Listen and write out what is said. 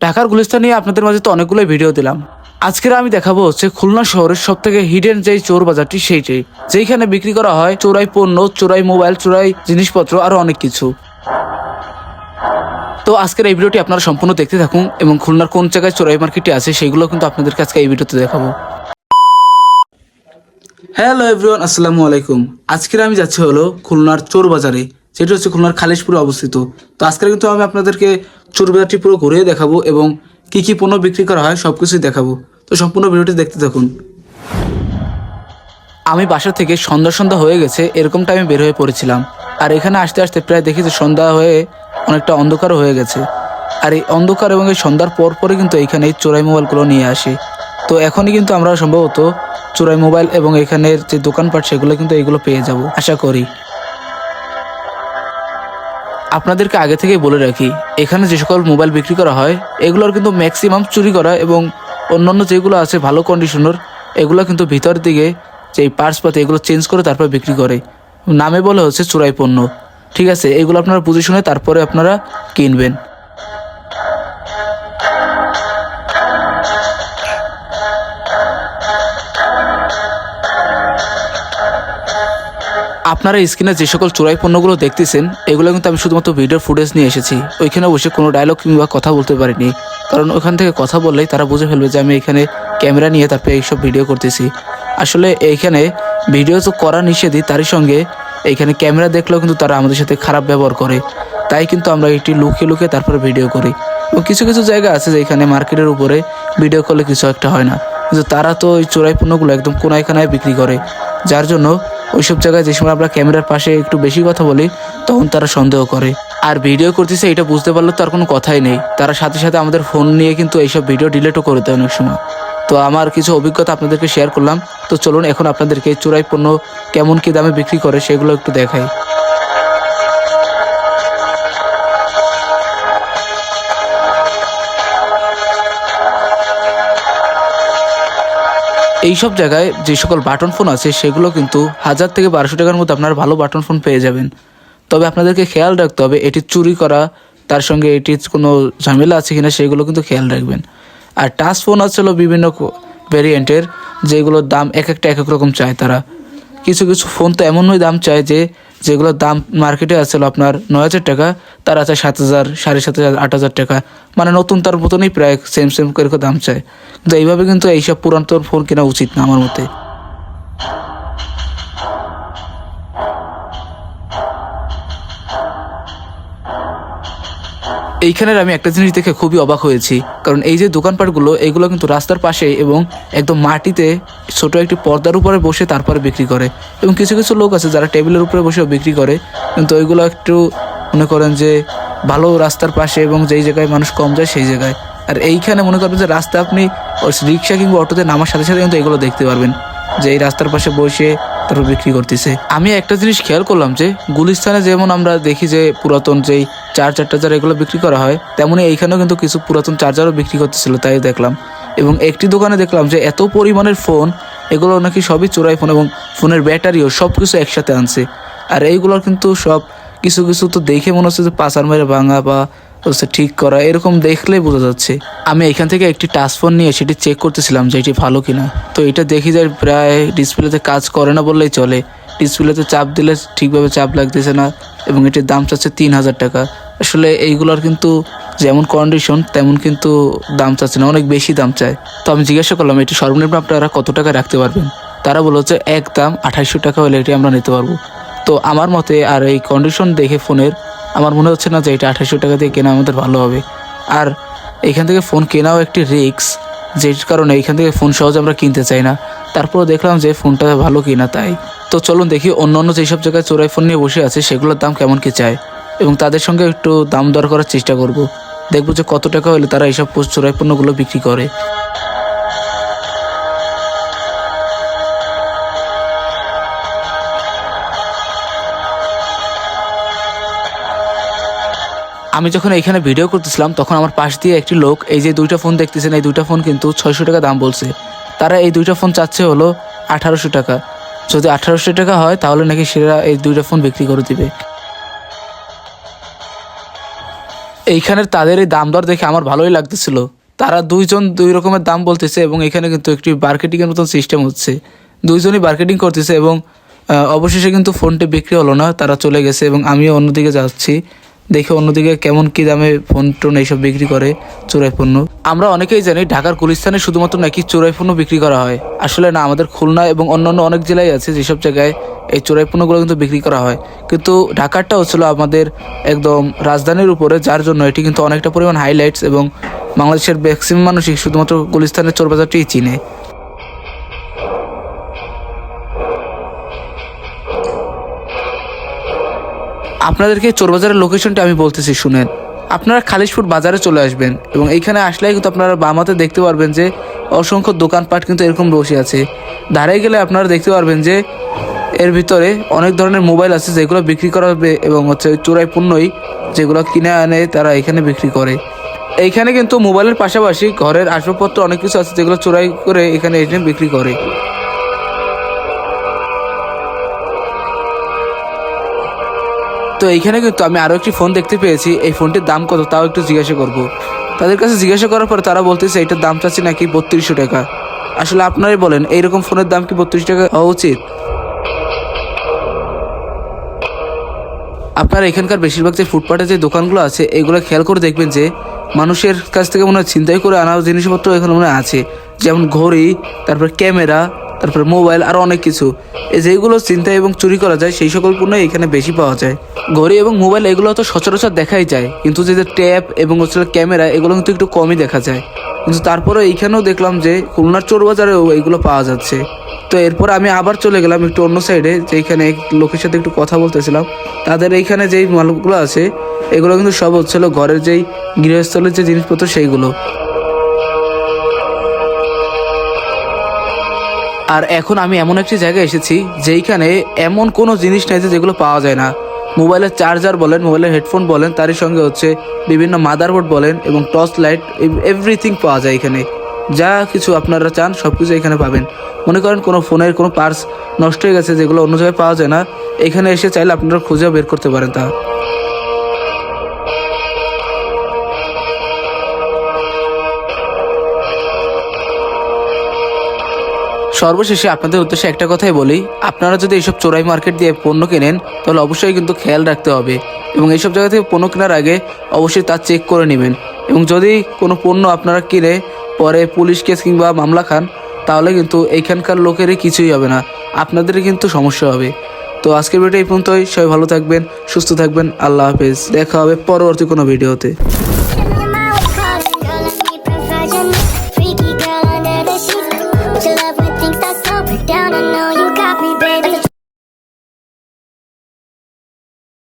ঢাকার গুলিস্তান নিয়ে আপনাদের মাঝে তো অনেকগুলো ভিডিও দিলাম। আজকের আমি দেখাবো হচ্ছে খুলনা শহরের সব থেকে হিডেন যেই চোর বাজারটি সেইটাই যেখানে বিক্রি করা হয় চোরাই পণ্য, চোরাই মোবাইল চোরাই জিনিসপত্র আরও অনেক কিছু। তো আজকের এই ভিডিওটি আপনারা সম্পূর্ণ দেখতে থাকুন এবং খুলনার কোন জায়গায় চোরাই মার্কেটটি আছে সেগুলো কিন্তু আপনাদেরকে আজকে এই ভিডিওতে দেখাবো। হ্যালো এভরিওয়ান আসসালামু আলাইকুম। আজকের আমি যাচ্ছি হলো খুলনার চোর বাজারে, যেটা হচ্ছে খুলনার খালিশপুরে অবস্থিত। তো আজকে কিন্তু আমি আপনাদেরকে চোর বাজারটি পুরো ঘুরিয়ে দেখাবো এবং কি কি পণ্য বিক্রি করা হয় সব কিছুই দেখাবো। তো সম্পূর্ণ ভিডিওটি দেখতে থাকুন। আমি বাসা থেকে সন্ধ্যা সন্ধ্যা হয়ে গেছে, এরকম টাইমে বের হয়ে পড়েছিলাম। আর এখানে আসতে আসতে প্রায় দেখি যে সন্ধ্যা হয়ে অনেকটা অন্ধকারও হয়ে গেছে। আর এই অন্ধকার এবং এই সন্ধ্যার পর পরে কিন্তু এইখানে এই চোরাই মোবাইলগুলো নিয়ে আসে। তো এখনই কিন্তু আমরা সম্ভবত চোরাই মোবাইল এবং এখানের যে দোকানপাট, সেগুলো কিন্তু এগুলো পেয়ে যাব, আশা করি। আপনাদেরকে আগে থেকেই বলে রাখি, এখানে যে সকল মোবাইল বিক্রি করা হয়, এগুলোর কিন্তু ম্যাক্সিমাম চুরি করা এবং অন্যান্য যেগুলো আছে ভালো কন্ডিশনের এগুলো কিন্তু ভিতর দিকে যে পার্টস পাতে, এগুলো চেঞ্জ করে তারপর বিক্রি করে। নামে বলে হচ্ছে চোরাই পণ্য। ঠিক আছে, এগুলো আপনারা বুঝে শুনে তারপরে আপনারা কিনবেন। আপনারা স্ক্রিনে যে সকল চোরাই পণ্যগুলো দেখতেছেন, এগুলো কিন্তু আমি শুধুমাত্র ভিডিও ফুটেজ নিয়ে এসেছি। ওইখানে বসে কোনো ডায়লগ কিংবা কথা বলতে পারিনি। কারণ ওখান থেকে কথা বললেই তারা বুঝে ফেলবে যে আমি এখানে ক্যামেরা নিয়ে তারপরে এইসব ভিডিও করতেছি। আসলে এইখানে ভিডিও তো করা নিষেধই, তারই সঙ্গে এইখানে ক্যামেরা দেখলেও কিন্তু তারা আমাদের সাথে খারাপ ব্যবহার করে। তাই কিন্তু আমরা একটি লুকিয়ে লুকিয়ে তারপরে ভিডিও করি। এবং কিছু কিছু জায়গা আছে যে যেখানে মার্কেটের উপরে ভিডিও করলে কিছু একটা হয় না। কিন্তু তারা তো ওই চোরাই পণ্যগুলো একদম কোনায় কানায় বিক্রি করে। যার জন্য ওইসব জায়গায় যে সময় আমরা ক্যামেরার পাশে একটু বেশি কথা বলি, তখন তারা সন্দেহ করে। আর ভিডিও করতেছে, এটা বুঝতে পারলে তো আর কোনো কথাই নেই। তারা সাথে সাথে আমাদের ফোন নিয়ে কিন্তু এইসব ভিডিও ডিলেটও করে দেয় অনেক সময়। তো আমার কিছু অভিজ্ঞতা আপনাদেরকে শেয়ার করলাম। তো চলুন এখন আপনাদেরকে চোরাই পণ্য কেমন কী দামে বিক্রি করে সেগুলো একটু দেখাই। এইসব জায়গায় যে সকল বাটন ফোন আছে, সেগুলো কিন্তু হাজার থেকে বারোশো টাকার মতো আপনার ভালো বাটন ফোন পেয়ে যাবেন। তবে আপনাদেরকে খেয়াল রাখতে হবে, এটি চুরি করা, তার সঙ্গে এটির কোনো ঝামেলা আছে কিনা, সেগুলো কিন্তু খেয়াল রাখবেন। আর টাচ ফোন আছে হলো বিভিন্ন ভেরিয়েন্টের যেগুলোর দাম এক একটা এক এক রকম চায় তারা। কিছু কিছু ফোন তো এমনই দাম চায় যে যেগুলোর দাম মার্কেটে আসছিল আপনার নয় হাজার টাকা, তার আছে সাত হাজার, সাড়ে সাত হাজার, আট হাজার টাকা। মানে নতুন তার মতনই প্রায় সেম সেম করে দাম চায়। কিন্তু এইভাবে কিন্তু এইসব পুরাতন ফোন কেনা উচিত না আমার মতে। এইখানের আমি একটা জিনিস দেখে খুবই অবাক হয়েছি। কারণ এই যে দোকানপাটগুলো, এগুলো কিন্তু রাস্তার পাশে এবং একদম মাটিতে ছোট একটি পর্দার উপরে বসে তারপরে বিক্রি করে। এবং কিছু কিছু লোক আছে যারা টেবিলের উপরে বসেও বিক্রি করে। কিন্তু ওইগুলো একটু মনে করেন যে ভালো রাস্তার পাশে এবং যেই জায়গায় মানুষ কম যায় সেই জায়গায়। আর এইখানে মনে করবেন যে রাস্তা আপনি রিক্সা কিংবা অটোতে নামার সাথে সাথে কিন্তু এগুলো দেখতে পারবেন। যে এই রাস্তার পাশে বসে তারপর বিক্রি করতেছে। আমি একটা জিনিস খেয়াল করলাম যে, গুলিস্তানে যেমন আমরা দেখি যে পুরাতন যেই চার্জার টার্জার এগুলো বিক্রি করা হয়, তেমনি এইখানেও কিন্তু কিছু পুরাতন চার্জারও বিক্রি করতেছিল, তাই দেখলাম। এবং একটি দোকানে দেখলাম যে, এত পরিমাণের ফোন, এগুলো নাকি সবই চোরাই ফোন এবং ফোনের ব্যাটারিও সব কিছু একসাথে আনছে। আর এইগুলোর কিন্তু সব কিছু কিছু তো দেখে মনে হচ্ছে যে পাচার মেরে ভাঙা বা হচ্ছে ঠিক করা। এরকম দেখলেই বোঝা যাচ্ছে। আমি এখান থেকে একটি টাচ ফোন নিয়ে সেটি চেক করতেছিলাম যে এটি ভালো কিনা। তো এটা দেখি যায় প্রায় ডিসপ্লেতে কাজ করে না বললেই চলে। ডিসপ্লেতে চাপ দিলে ঠিকভাবে চাপ লাগতেছে না এবং এটির দাম চাচ্ছে তিন হাজার টাকা। আসলে এইগুলোর কিন্তু যেমন কন্ডিশন তেমন কিন্তু দাম চাচ্ছে না, অনেক বেশি দাম চায়। তো আমি জিজ্ঞাসা করলাম, এটি সর্বনিম্ন আপনারা কত টাকা রাখতে পারবেন? তারা বলল যে এক দাম আঠাইশশো টাকা হলে এটি আমরা নিতে পারব। তো আমার মতে আর এই কন্ডিশন দেখে ফোনের আমার মনে হচ্ছে না যে এটা আঠাশশো টাকা দিয়ে কেনা আমাদের ভালো হবে। আর এখান থেকে ফোন কেনাও একটি রিস্ক যের কারণে এখান থেকে ফোন সহজে আমরা কিনতে চাই না। তারপর দেখলাম যে ফোনটা ভালো কিনা তাই। তো চলুন দেখি অন্য অন্য যেসব জায়গায় চোরাই ফোন নিয়ে বসে আছে, সেগুলোর দাম কেমন কি চায়। এবং তাদের সঙ্গে একটু দাম দর করার চেষ্টা করব। দেখব যে কত টাকা হলে তারা এইসব চোরাই পণ্যগুলো বিক্রি করে। আমি যখন এখানে ভিডিও করতেছিলাম, তখন আমার পাশ দিয়ে একটি লোক এই যে দুইটা ফোন দেখতেছেন, এই দুইটা ফোন কিন্তু ছয়শো টাকা দাম বলছে। তারা এই দুইটা ফোন চাচ্ছে হলো আঠারোশো টাকা। যদি আঠারোশো টাকা হয়, তাহলে নাকি সেরা এই দুইটা ফোন বিক্রি করে দিবে। এইখানের তাদের এই দাম দর দেখে আমার ভালোই লাগতেছিল। তারা দুইজন দুই রকমের দাম বলতেছে এবং এখানে কিন্তু একটি মার্কেটিং এর মতন সিস্টেম হচ্ছে। দুইজনই মার্কেটিং করতেছে এবং অবশেষে কিন্তু ফোনটি বিক্রি হলো না, তারা চলে গেছে এবং আমিও অন্যদিকে যাচ্ছি। দেখে অন্যদিকে কেমন কি দামে ফোন টোন এইসব বিক্রি করে চোরাই পণ্য। আমরা অনেকেই জানি ঢাকার গুলিস্তানে শুধুমাত্র নাকি চোরাই পণ্য বিক্রি করা হয়। আসলে না, আমাদের খুলনা এবং অন্যান্য অনেক জেলায় আছে যেসব জায়গায় এই চোরাই পণ্যগুলো কিন্তু বিক্রি করা হয়। কিন্তু ঢাকারটা হচ্ছিল আমাদের একদম রাজধানীর উপরে, যার জন্য এটি কিন্তু অনেকটা পরিমাণ হাইলাইটস এবং বাংলাদেশের ম্যাক্সিমাম মানুষই শুধুমাত্র গুলিস্তানের চোর বাজারটিই চিনে। আপনাদেরকে চোরবাজারের লোকেশনটা আমি বলতেছি, শুনেন। আপনারা খালিশপুর বাজারে চলে আসবেন এবং এইখানে আসলেই কিন্তু আপনারা বামাতে দেখতে পারবেন যে অসংখ্য দোকানপাট কিন্তু এরকম বসে আছে। ধারে গেলে আপনারা দেখতে পারবেন যে এর ভিতরে অনেক ধরনের মোবাইল আছে যেগুলো বিক্রি করা হবে এবং হচ্ছে চোরাই পণ্যই যেগুলো কিনে আনে তারা এখানে বিক্রি করে। এইখানে কিন্তু মোবাইলের পাশাপাশি ঘরের আসবাবপত্র অনেক কিছু আছে যেগুলো চোরাই করে এখানে এনে বিক্রি করে। তো এইখানে কিন্তু আমি আরও একটি ফোন দেখতে পেয়েছি। এই ফোনটির দাম কত তাও একটু জিজ্ঞাসা করব। তাদের কাছে জিজ্ঞাসা করার পর তারা বলতেছে এটার দাম চাচ্ছি নাকি বত্রিশশো টাকা। আসলে আপনারাই বলেন, এইরকম ফোনের দাম কি বত্রিশ টাকা হওয়া উচিত? আপনারা এখানকার বেশিরভাগ যে ফুটপাতে যে দোকানগুলো আছে, এগুলো খেয়াল করে দেখবেন যে মানুষের কাছ থেকে মনে হয় ছিনতাই করে আনা জিনিসপত্র এখানে মনে আছে। যেমন ঘড়ি, তারপর ক্যামেরা তারপর মোবাইল আরও অনেক কিছু। যেগুলো চিন্তা এবং চুরি করা যায়, সেই সকল পণ্য এখানে বেশি পাওয়া যায়। ঘড়ি এবং মোবাইল এগুলো তো সচরাচর দেখাই যায়, কিন্তু যে ট্যাপ এবং হচ্ছে ক্যামেরা, এগুলো কিন্তু একটু কমই দেখা যায়। কিন্তু তারপরে এইখানেও দেখলাম যে খুলনার চোর বাজারেও এইগুলো পাওয়া যাচ্ছে। তো এরপর আমি আবার চলে গেলাম একটু অন্য সাইডে, যেখানে এক লোকের সাথে একটু কথা বলতেছিলাম। তাদের এইখানে যেই মালগুলো আছে, এগুলো কিন্তু সব হচ্ছিল ঘরের যেই গৃহস্থলের যে জিনিসপত্র, সেইগুলো। আর এখন আমি এমন একটি জায়গায় এসেছি যেইখানে এমন কোনো জিনিস নেই যেগুলো পাওয়া যায় না। মোবাইলের চার্জার বলেন, মোবাইলের হেডফোন বলেন, তারই সঙ্গে হচ্ছে বিভিন্ন মাদারবোর্ড বলেন এবং টর্চ লাইট এভরিথিং পাওয়া যায় এখানে। যা কিছু আপনারা চান সব কিছু এখানে পাবেন। মনে করেন কোনো ফোনের কোনো পার্স নষ্ট হয়ে গেছে যেগুলো অন্য জায়গায় পাওয়া যায় না, এখানে এসে চাইলে আপনারা খুঁজেও বের করতে পারেন তা। সর্বশেষে আপনাদের উদ্দেশ্যে একটা কথাই বলি, আপনারা যদি এইসব চোরাই মার্কেট দিয়ে পণ্য কেনেন, তাহলে অবশ্যই কিন্তু খেয়াল রাখতে হবে এবং এইসব জায়গা থেকে পণ্য কেনার আগে অবশ্যই তা চেক করে নেবেন। এবং যদি কোনো পণ্য আপনারা কিনে পরে পুলিশ কেস কিংবা মামলা খান, তাহলে কিন্তু এইখানকার লোকেরই কিছুই হবে না, আপনাদেরই কিন্তু সমস্যা হবে। তো আজকের ভিডিও এই পর্যন্তই, সবাই ভালো থাকবেন, সুস্থ থাকবেন, আল্লাহ হাফেজ, দেখা হবে পরবর্তী কোনো ভিডিওতে।